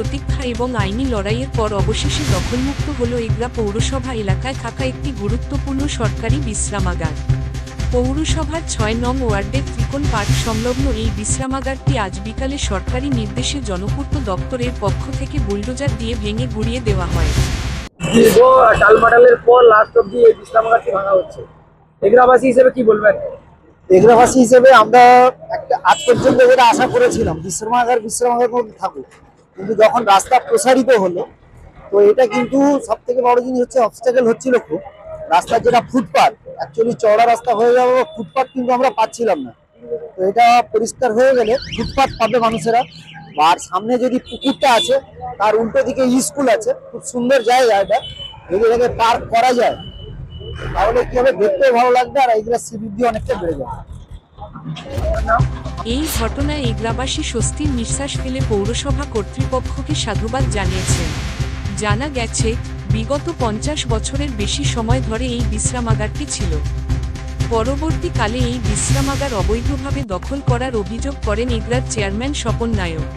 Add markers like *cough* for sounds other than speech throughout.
প্রতীক্ষা এবং আইনি লড়াইয়ের পর অবশেষে দখলমুক্ত হল এগরা পৌরসভা এলাকায় থাকা একটি গুরুত্বপূর্ণ সরকারি বিশ্রামাগার। পৌরসভার ছয় নং ওয়ার্ডের ত্রিকোণ পার্ক সংলগ্ন এই বিশ্রামাগারটি আজ বিকালে সরকারি নির্দেশে জনপূর্ত দপ্তরের পক্ষ থেকে বুলডোজার দিয়ে ভেঙে গুড়িয়ে দেওয়া হয়। দীর্ঘ টালমাটালের পর লাস্ট অব্দি এই বিশ্রামাগারটি ভাঙা হচ্ছে। এগ্রাবাসী হিসেবে কি বলবেন? এগ্রাবাসী হিসেবে আমরা একটা আজ পর্যন্ত যেটা আশা করেছিলাম বিশ্রামাগার বিশ্রামাগার মধ্যে থাকুক। কিন্তু যখন রাস্তা প্রসারিত হলো, তো এটা কিন্তু সব থেকে বড় জিনিস হচ্ছে অবস্টাকেল হচ্ছিল খুব। রাস্তার যেটা ফুটপাথ অ্যাকচুয়ালি চওড়া রাস্তা হয়ে যাবে ফুটপাথ কিন্তু আমরা পাচ্ছিলাম না। তো এটা পরিষ্কার হয়ে গেলে ফুটপাথ পাবে মানুষেরা। আর সামনে যদি পুকুরটা আছে, তার উল্টো দিকে স্কুল আছে, খুব সুন্দর জায়গা এটা। যদি এটাকে পার্ক করা যায়, তাহলে কি হবে? দেখতেও ভালো লাগবে আর এইগুলো শ্রীবৃদ্ধি অনেকটা বেড়ে যাবে। এই ঘটনায় এগ্রাবাসী স্বস্তির নিঃশ্বাস ফেলে পৌরসভা কর্তৃপক্ষকে সাধুবাদ জানিয়েছেন। জানা গেছে, বিগত পঞ্চাশ বছরের বেশি সময় ধরে এই বিশ্রামাগারটি ছিল। পরবর্তীকালে এই বিশ্রামাগার অবৈধভাবে দখল করার অভিযোগ করেন এগরার চেয়ারম্যান স্বপন নায়ক।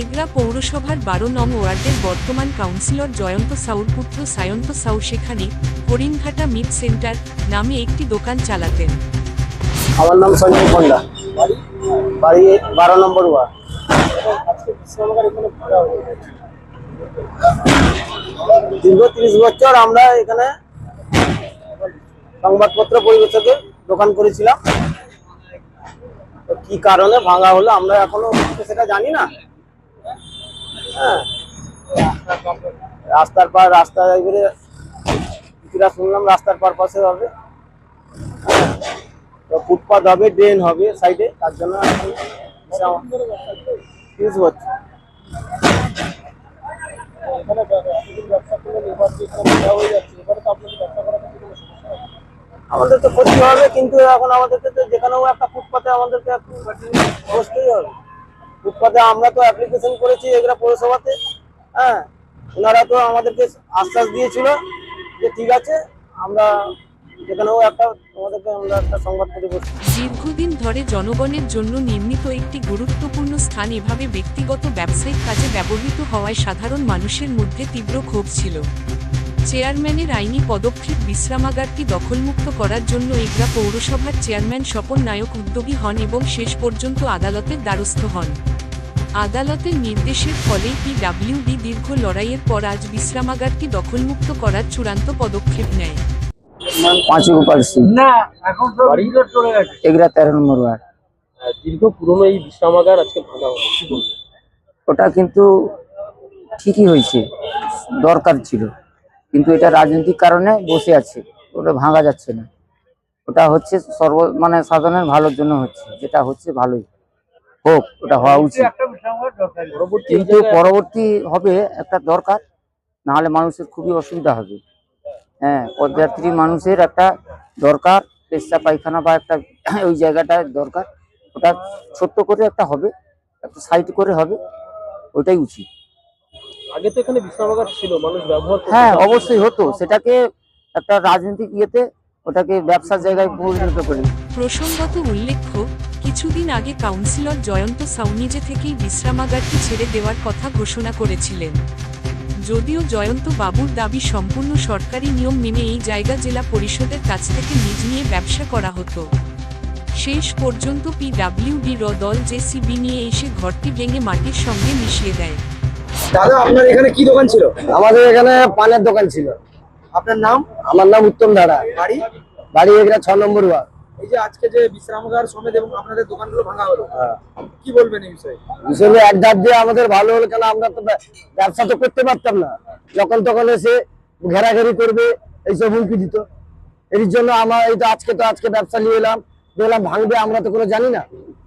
এগরা পৌরসভার বারো নং ওয়ার্ডের বর্তমান কাউন্সিলর জয়ন্ত সাউর পুত্র সায়ন্ত সাউ সেখানে হরিণঘাটা মিট সেন্টার নামে একটি দোকান চালাতেন। আমার নাম সঞ্জয় পন্ডা বাড়ি বারো নম্বর ওয়ার্ড। দীর্ঘ তিরিশ বছর আমরা এখানে সংবাদপত্র পরিবেশকে দোকান করেছিলাম। কি কারণে ভাঙা হলো আমরা এখনও সেটা জানি না। হ্যাঁ। রাস্তার পার রাস্তা শুনলাম রাস্তার পার পাশে হবে। ফুটপাথ হবে ড্রেন হবে সাইডে তার জন্য তিরিশ বছর। আমাদের তো ক্ষতি হবে কিন্তু এখন আমাদেরকে তো যেখানেও একটা ফুটপাতে আমাদেরকে একটু বসতেই হবে। ফুটপাতে আমরা তো অ্যাপ্লিকেশন করেছি এগুলা পৌরসভাতে হ্যাঁ? ওনারা তো আমাদেরকে আশ্বাস দিয়েছিল যে ঠিক আছে আমরা দীর্ঘদিন ধরে জনগণের জন্য নির্মিত একটি গুরুত্বপূর্ণ স্থান এভাবে ব্যক্তিগত ব্যবসায়িক কাজে ব্যবহৃত হওয়ায় সাধারণ মানুষের মধ্যে তীব্র ক্ষোভ ছিল। চেয়ারম্যানের আইনি পদক্ষেপ বিশ্রামাগারটি দখলমুক্ত করার জন্য এগরা পৌরসভার চেয়ারম্যান স্বপন নায়ক উদ্যোগী হন এবং শেষ পর্যন্ত আদালতের দ্বারস্থ হন। আদালতের নির্দেশের ফলেই পিডাব্লিউডি দীর্ঘ লড়াইয়ের পর আজ বিশ্রামাগারটি দখলমুক্ত করার চূড়ান্ত পদক্ষেপ নেয়। পাঁচই গোপাল সিং। না এখন তো বাড়িঘর চলে গেছে। এগুলা তেরো নম্বর ওয়ার্ড। দীর্ঘ পুরনো এই বিশ্রামাগার আজকে ভাঙা হলো ওটা কিন্তু ঠিকই হয়েছে দরকার ছিল। কিন্তু এটা রাজনৈতিক কারণে বসে আছে ওটা ভাঙা যাচ্ছে না। ওটা হচ্ছে সর্ব মানে সাধারণের ভালোর জন্য হচ্ছে যেটা হচ্ছে ভালোই। হোক ওটা হওয়া উচিত। একটা বিশ্রামাগার দরকার। পরবর্তী কিন্তু পরবর্তী হবে একটা দরকার নাহলে মানুষের খুবই অসুবিধা হবে। হ্যাঁ পদযাত্রী মানুষের একটা দরকার পেশা পায়খানা বা একটা *clears throat* ওই জায়গাটা দরকার। ওটা ছোট্ট করে একটা হবে একটা সাইড করে হবে ওটাই উচিত। আগে তো এখানে বিশ্রামাগার ছিল মানুষ ব্যবহার হ্যাঁ অবশ্যই হতো। সেটাকে একটা রাজনৈতিক ইয়েতে ওটাকে ব্যবসার জায়গায় পরিণত করে। প্রসঙ্গত উল্লেখ্য কিছুদিন আগে কাউন্সিলর জয়ন্ত সাউনিজে থেকেই বিশ্রামাগারটি ছেড়ে দেওয়ার কথা ঘোষণা করেছিলেন। যদিও জয়ন্ত বাবুর দাবি সম্পূর্ণ সরকারি নিয়ম মেনে এই জায়গা জেলা পরিষদের কাছ থেকে নিজ নিয়ে ব্যবসা করা হতো। শেষ পর্যন্ত পিডাব্লিউডি র দল জেসিবি নিয়ে এসে ঘরটি ভেঙে মাটির সঙ্গে মিশিয়ে দেয়। দাদা আপনার এখানে কি দোকান ছিল? আমাদের এখানে পানের দোকান ছিল। আপনার নাম? আমার নাম উত্তম ধারা। বাড়ি? বাড়ি এগুলা ছ নম্বর ওয়ার্ড। এই যে আজকে যে বিশ্রামাগার সমেত এবং আপনাদের দোকানগুলো ভাঙা হলো হ্যাঁ। কি বলবেন এই বিষয়ে? হিসেবে এক ধাপ দিয়ে আমাদের ভালো হলো কেন আমরা তো ব্যবসা তো করতে পারতাম না। যখন তখন এসে ঘেরাঘেরি করবে এইসব হুমকি দিত। এর জন্য আমার এই তো আজকে তো আজকে ব্যবসা নিয়ে এলাম। দেখলাম ভাঙবে আমরা তো কোনো জানি না।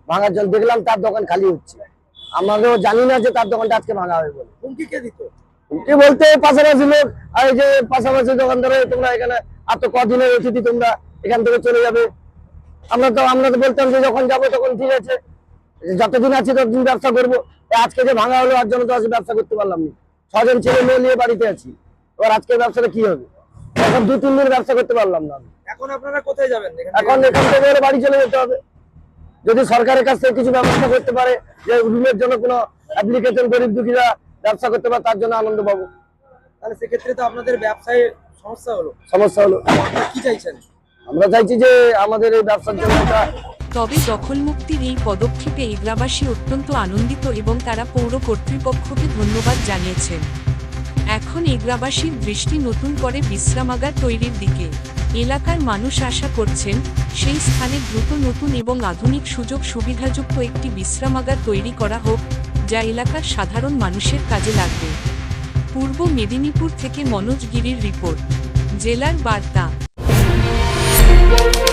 ভাঙার জন্য দেখলাম তার দোকান খালি হচ্ছে। আমাদেরও জানি না যে তার দোকানটা আজকে ভাঙা হবে বলে। হুমকি কে দিত? হুমকি বলতে পাশাপাশি লোক আর এই যে পাশাপাশি দোকানদার তোমরা এখানে আর তো কদিনের অতিথি তোমরা এখান থেকে চলে যাবে। আমরা তো আমরা তো বলতাম যে যখন যাব তখন ঠিক আছে। যতদিন আছি ততদিন ব্যবসা করব। আজকে যে ভাঙা হলো আর জন্য তো আজকে ব্যবসা করতে পারলাম না। ছজন ছেলে মেয়ে নিয়ে বাড়িতে আছি। এবার আজকের ব্যবসাটা কি হবে? এখন দু তিন দিন ব্যবসা করতে পারলাম না। এখন আপনারা কোথায় যাবেন? এখন এখান থেকে? বাড়ি চলে যেতে হবে। যদি সরকারের কাছ থেকে কিছু ব্যবস্থা করতে পারে যে রুমের জন্য কোনো অ্যাপ্লিকেশন গরিব দুঃখীরা ব্যবসা করতে পারে তার জন্য আনন্দ পাবো। তাহলে সেক্ষেত্রে তো আপনাদের ব্যবসায় সমস্যা হলো। সমস্যা হলো। কি চাইছেন? আমরা চাইছি যে আমাদের এই ব্যবসার জন্য একটা তবে দখলমুক্তির এই পদক্ষেপে এগ্রাবাসী অত্যন্ত আনন্দিত এবং তারা পৌর কর্তৃপক্ষকে ধন্যবাদ জানিয়েছেন। এখন এগ্রাবাসীর দৃষ্টি নতুন করে বিশ্রামাগার তৈরির দিকে। এলাকার মানুষ আশা করছেন, সেই স্থানে দ্রুত নতুন এবং আধুনিক সুযোগ সুবিধাযুক্ত একটি বিশ্রামাগার তৈরি করা হোক, যা এলাকার সাধারণ মানুষের কাজে লাগবে। পূর্ব মেদিনীপুর থেকে মনোজ গিরির রিপোর্ট, জেলার বার্তা। Thank you.